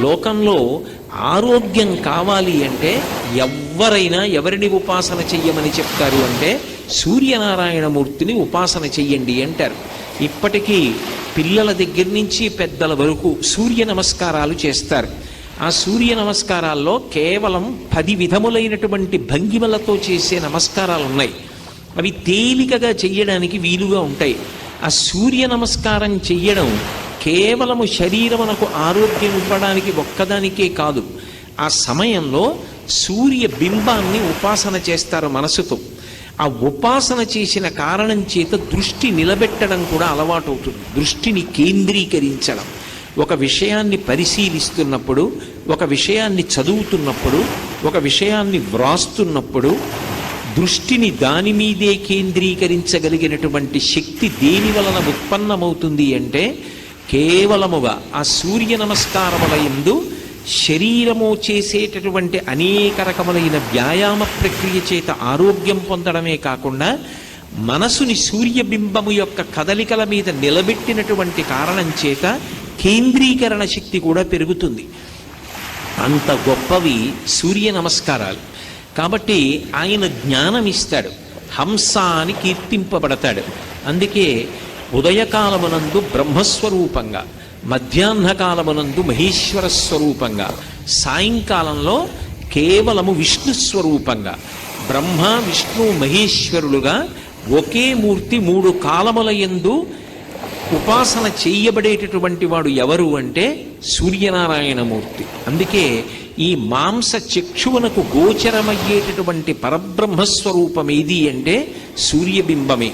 లోకంలో ఆరోగ్యం కావాలి అంటే ఎవరైనా ఎవరిని ఉపాసన చెయ్యమని చెప్తారు అంటే సూర్యనారాయణమూర్తిని ఉపాసన చెయ్యండి అంటారు. ఇప్పటికీ పిల్లల దగ్గర నుంచి పెద్దల వరకు సూర్య నమస్కారాలు చేస్తారు. ఆ సూర్య నమస్కారాల్లో కేవలం పది విధములైనటువంటి భంగిమలతో చేసే నమస్కారాలు ఉన్నాయి. అవి తేలికగా చెయ్యడానికి వీలుగా ఉంటాయి. ఆ సూర్య నమస్కారం చెయ్యడం కేవలము శరీరమునకు ఆరోగ్యం ఇవ్వడానికి ఒక్కదానికే కాదు ఆ సమయంలో సూర్య బింబాన్ని ఉపాసన చేస్తారు మనసుతో. ఆ ఉపాసన చేసిన కారణం చేత దృష్టి నిలబెట్టడం కూడా అలవాటు అవుతుంది దృష్టిని కేంద్రీకరించడం. ఒక విషయాన్ని పరిశీలిస్తున్నప్పుడు ఒక విషయాన్ని చదువుతున్నప్పుడు ఒక విషయాన్ని వ్రాస్తున్నప్పుడు దృష్టిని దాని మీదే కేంద్రీకరించగలిగినటువంటి శక్తి దేని వలన ఉత్పన్నమవుతుంది అంటే కేవలముగా ఆ సూర్య నమస్కారముల యందు శరీరము చేసేటటువంటి అనేక రకములైన వ్యాయామ ప్రక్రియ చేత ఆరోగ్యం పొందడమే కాకుండా మనసుని సూర్యబింబము యొక్క కదలికల మీద నిలబెట్టినటువంటి కారణం చేత కేంద్రీకరణ శక్తి కూడా పెరుగుతుంది. అంత గొప్పవి సూర్య నమస్కారాలు. కాబట్టి ఆయన జ్ఞానం ఇస్తాడు హంస అని కీర్తింపబడతాడు. అందుకే ఉదయకాలమునందు బ్రహ్మస్వరూపంగా మధ్యాహ్న కాలమునందు మహేశ్వర స్వరూపంగా సాయంకాలంలో కేవలము విష్ణు స్వరూపంగా బ్రహ్మ విష్ణు మహేశ్వరులుగా ఒకే మూర్తి మూడు కాలముల యందు ఉపాసన చెయ్యబడేటటువంటి వాడు ఎవరు అంటే సూర్యనారాయణమూర్తి అందుకే ఈ మాంస చక్షువునకు గోచరమయ్యేటటువంటి పరబ్రహ్మస్వరూపం ఏది అంటే సూర్యబింబమే.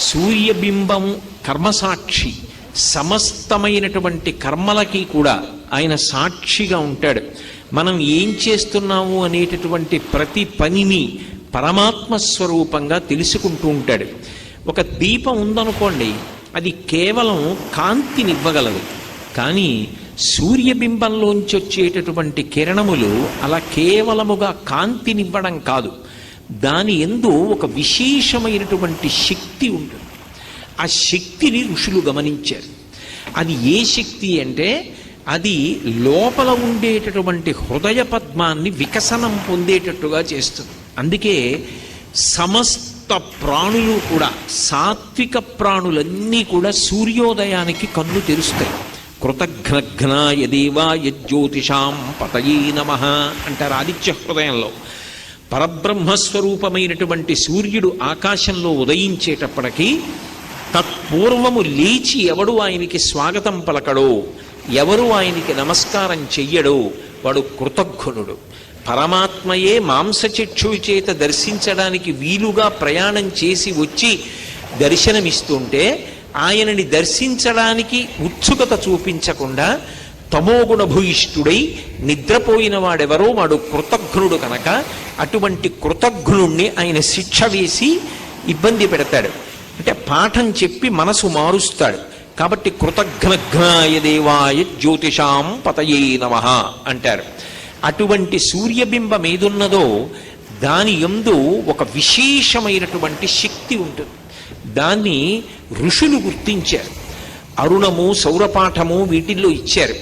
సూర్యబింబం కర్మసాక్షి సమస్తమైనటువంటి కర్మలకి కూడా ఆయన సాక్షిగా ఉంటాడు. మనం ఏం చేస్తున్నాము అనేటటువంటి ప్రతి పనిని పరమాత్మ స్వరూపంగా తెలుసుకుంటూ ఉంటాడు. ఒక దీపం ఉందనుకోండి అది కేవలం కాంతినివ్వగలదు. కానీ సూర్యబింబంలోంచి వచ్చేటటువంటి కిరణములు అలా కేవలముగా కాంతినివ్వడం కాదు. దాని ఎందు ఒక విశేషమైనటువంటి శక్తి ఉంటుంది. ఆ శక్తిని ఋషులు గమనించారు. అది ఏ శక్తి అంటే అది లోపల ఉండేటటువంటి హృదయ పద్మాన్ని వికసనం పొందేటట్టుగా చేస్తుంది. అందుకే సమస్త ప్రాణులు కూడా సాత్విక ప్రాణులన్నీ కూడా సూర్యోదయానికి కన్ను తెరుస్తాయి. కృతఘ్నఘ్నాయ దేవా జ్యోతిషాం పతయీ నమ అంటారు ఆదిత్య హృదయంలో. పరబ్రహ్మస్వరూపమైనటువంటి సూర్యుడు ఆకాశంలో ఉదయించేటప్పటికీ తత్పూర్వము లేచి ఎవడు ఆయనకి స్వాగతం పలకడో ఎవరు ఆయనకి నమస్కారం చెయ్యడో వాడు కృతజ్ఞుడు. పరమాత్మయే మాంసచక్షువు చేత దర్శించడానికి వీలుగా ప్రయాణం చేసి వచ్చి దర్శనమిస్తుంటే ఆయనని దర్శించడానికి ఉత్సుకత చూపించకుండా తమోగుణ భూయిష్ఠుడై నిద్రపోయిన వాడెవరో వాడు కృతజ్ఞుడు కనుక అటువంటి కృతజ్ఞుణ్ణి ఆయన శిక్ష వేసి ఇబ్బంది పెడతాడు. అంటే పాఠం చెప్పి మనసు మారుస్తాడు. కాబట్టి కృతఘ్నఘ్నాయ దేవాయ జ్యోతిషాం పతయే నమ అంటారు. అటువంటి సూర్యబింబం ఏదున్నదో దాని ఎందు ఒక విశేషమైనటువంటి శక్తి ఉంటుంది. దాన్ని ఋషులు గుర్తించారు. అరుణము సౌరపాఠము వీటిల్లో ఇచ్చారు.